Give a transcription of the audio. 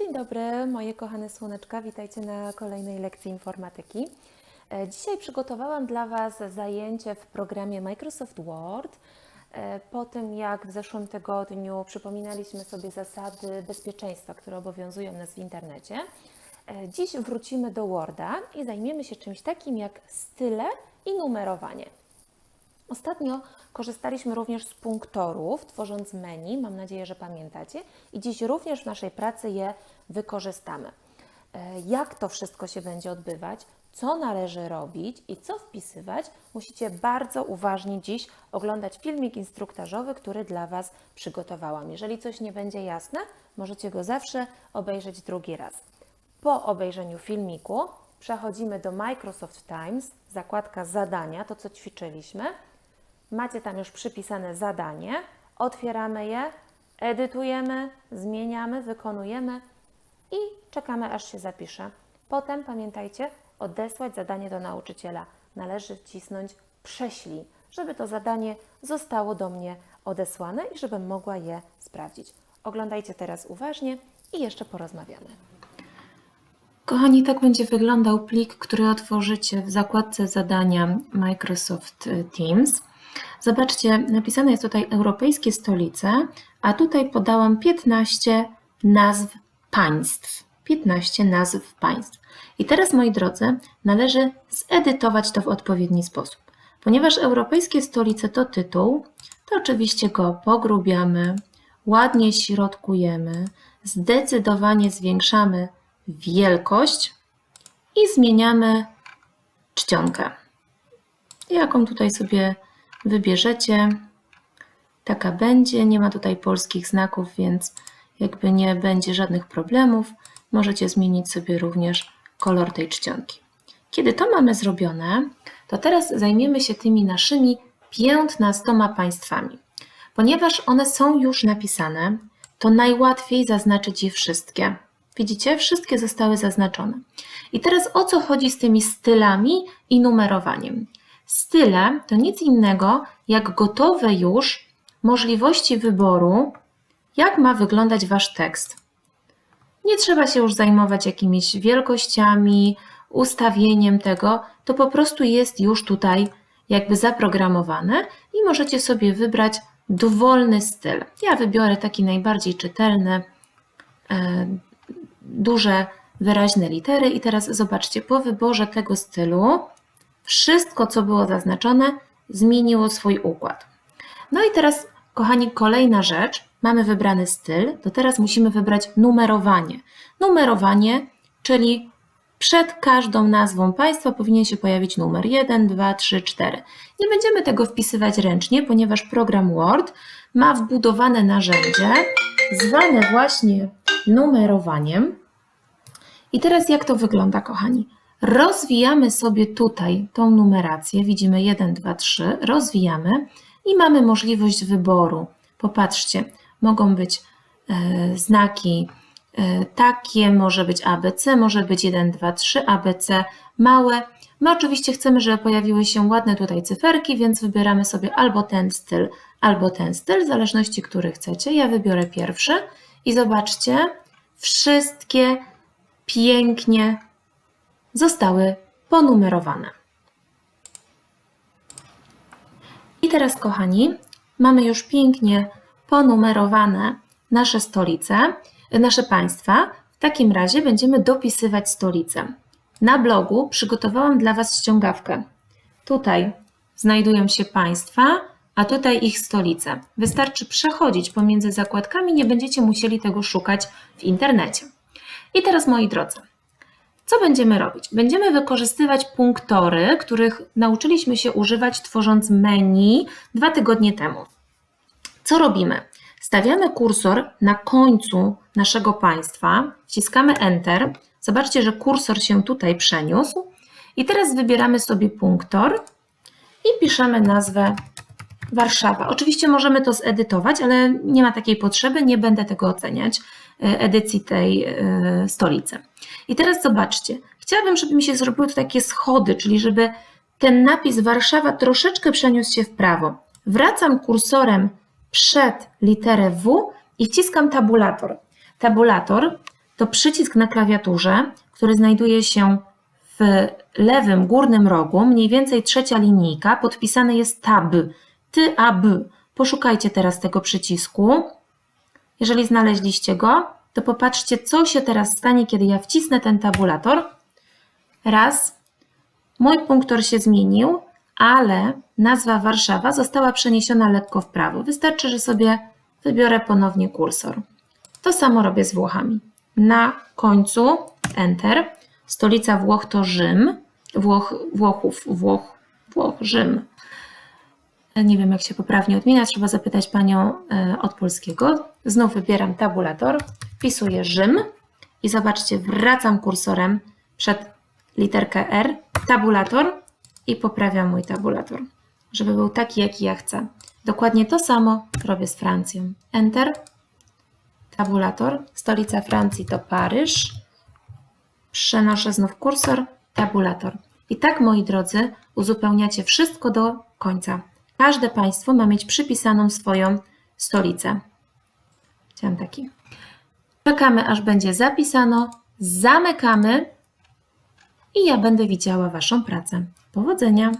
Dzień dobry, moje kochane słoneczka. Witajcie na kolejnej lekcji informatyki. E, Dzisiaj przygotowałam dla Was zajęcie w programie Microsoft Word. E, Po tym, jak w zeszłym tygodniu przypominaliśmy sobie zasady bezpieczeństwa, które obowiązują nas w internecie, e, dziś wrócimy do Worda i zajmiemy się czymś takim jak style i numerowanie. Ostatnio korzystaliśmy również z punktorów, tworząc menu. Mam nadzieję, że pamiętacie. I dziś również w naszej pracy je wykorzystamy. E, Jak to wszystko się będzie odbywać, co należy robić i co wpisywać, musicie bardzo uważnie dziś oglądać filmik instruktażowy, który dla Was przygotowałam. Jeżeli coś nie będzie jasne, możecie go zawsze obejrzeć drugi raz. Po obejrzeniu filmiku przechodzimy do Microsoft Times, zakładka zadania, to co ćwiczyliśmy. Macie tam już przypisane zadanie, otwieramy je, edytujemy, zmieniamy, wykonujemy i czekamy aż się zapisze. Potem pamiętajcie, odesłać zadanie do nauczyciela. Należy wcisnąć prześlij, żeby to zadanie zostało do mnie odesłane i żebym mogła je sprawdzić. Oglądajcie teraz uważnie i jeszcze porozmawiamy. Kochani, tak będzie wyglądał plik, który otworzycie w zakładce zadania Microsoft Teams. Zobaczcie, napisane jest tutaj europejskie stolice, a tutaj podałam 15 nazw państw. 15 nazw państw. I teraz, moi drodzy, należy zedytować to w odpowiedni sposób. Ponieważ europejskie stolice to tytuł, to oczywiście go pogrubiamy, ładnie środkujemy, zdecydowanie zwiększamy wielkość i zmieniamy czcionkę. Jaką tutaj sobie wybierzecie, taka będzie. Nie ma tutaj polskich znaków, więc jakby nie będzie żadnych problemów. Możecie zmienić sobie również kolor tej czcionki. Kiedy to mamy zrobione, to teraz zajmiemy się tymi naszymi 15 państwami. Ponieważ one są już napisane, to najłatwiej zaznaczyć je wszystkie. Widzicie, wszystkie zostały zaznaczone. I teraz o co chodzi z tymi stylami i numerowaniem? Style to nic innego jak gotowe już możliwości wyboru, jak ma wyglądać Wasz tekst. Nie trzeba się już zajmować jakimiś wielkościami, ustawieniem tego, to po prostu jest już tutaj jakby zaprogramowane i możecie sobie wybrać dowolny styl. Ja wybiorę taki najbardziej czytelny, e, duże, wyraźne litery i teraz zobaczcie, po wyborze tego stylu wszystko, co było zaznaczone, zmieniło swój układ. No i teraz, kochani, kolejna rzecz. Mamy wybrany styl, to teraz musimy wybrać numerowanie. Numerowanie, czyli przed każdą nazwą państwa powinien się pojawić numer 1, 2, 3, 4. Nie będziemy tego wpisywać ręcznie, ponieważ program Word ma wbudowane narzędzie zwane właśnie numerowaniem. I teraz jak to wygląda, kochani? Rozwijamy sobie tutaj tą numerację, widzimy 1, 2, 3, rozwijamy i mamy możliwość wyboru. Popatrzcie, mogą być e, znaki e, takie, może być ABC, może być 1, 2, 3, ABC małe. My oczywiście chcemy, żeby pojawiły się ładne tutaj cyferki, więc wybieramy sobie albo ten styl, albo ten styl, w zależności, który chcecie. Ja wybiorę pierwszy i zobaczcie, wszystkie pięknie zostały ponumerowane. I teraz, kochani, mamy już pięknie ponumerowane nasze stolice, nasze państwa. W takim razie będziemy dopisywać stolice. Na blogu przygotowałam dla Was ściągawkę. Tutaj znajdują się państwa, a tutaj ich stolice. Wystarczy przechodzić pomiędzy zakładkami, nie będziecie musieli tego szukać w internecie. I teraz, moi drodzy, co będziemy robić? Będziemy wykorzystywać punktory, których nauczyliśmy się używać tworząc menu dwa tygodnie temu. Co robimy? Stawiamy kursor na końcu naszego państwa, wciskamy Enter. Zobaczcie, że kursor się tutaj przeniósł. I teraz wybieramy sobie punktor i piszemy nazwę Warszawa. Oczywiście możemy to zedytować, ale nie ma takiej potrzeby, nie będę tego oceniać, e, edycji tej e, stolicy. I teraz zobaczcie, chciałabym, żeby mi się zrobiły tu takie schody, czyli żeby ten napis Warszawa troszeczkę przeniósł się w prawo. Wracam kursorem przed literę W i wciskam tabulator. Tabulator to przycisk na klawiaturze, który znajduje się w lewym górnym rogu, mniej więcej trzecia linijka, podpisany jest tab. Ty, a. Poszukajcie teraz tego przycisku. Jeżeli znaleźliście go, to popatrzcie, co się teraz stanie, kiedy ja wcisnę ten tabulator. Raz, mój punktor się zmienił, ale nazwa Warszawa została przeniesiona lekko w prawo. Wystarczy, że sobie wybiorę ponownie kursor. To samo robię z Włochami. Na końcu Enter. Stolica Włoch to Rzym. Włoch, Włochów, Włoch, Włoch, Rzym. Nie wiem, jak się poprawnie odmienia, trzeba zapytać panią e, od polskiego. Znów wybieram tabulator, wpisuję Rzym i zobaczcie, wracam kursorem przed literkę R, tabulator i poprawiam mój tabulator, żeby był taki, jaki ja chcę. Dokładnie to samo robię z Francją. Enter, tabulator, stolica Francji to Paryż, przenoszę znów kursor, tabulator. I tak, moi drodzy, uzupełniacie wszystko do końca. Każde państwo ma mieć przypisaną swoją stolicę. Chciałam taki. Czekamy, aż będzie zapisano, zamykamy i ja będę widziała Waszą pracę. Powodzenia!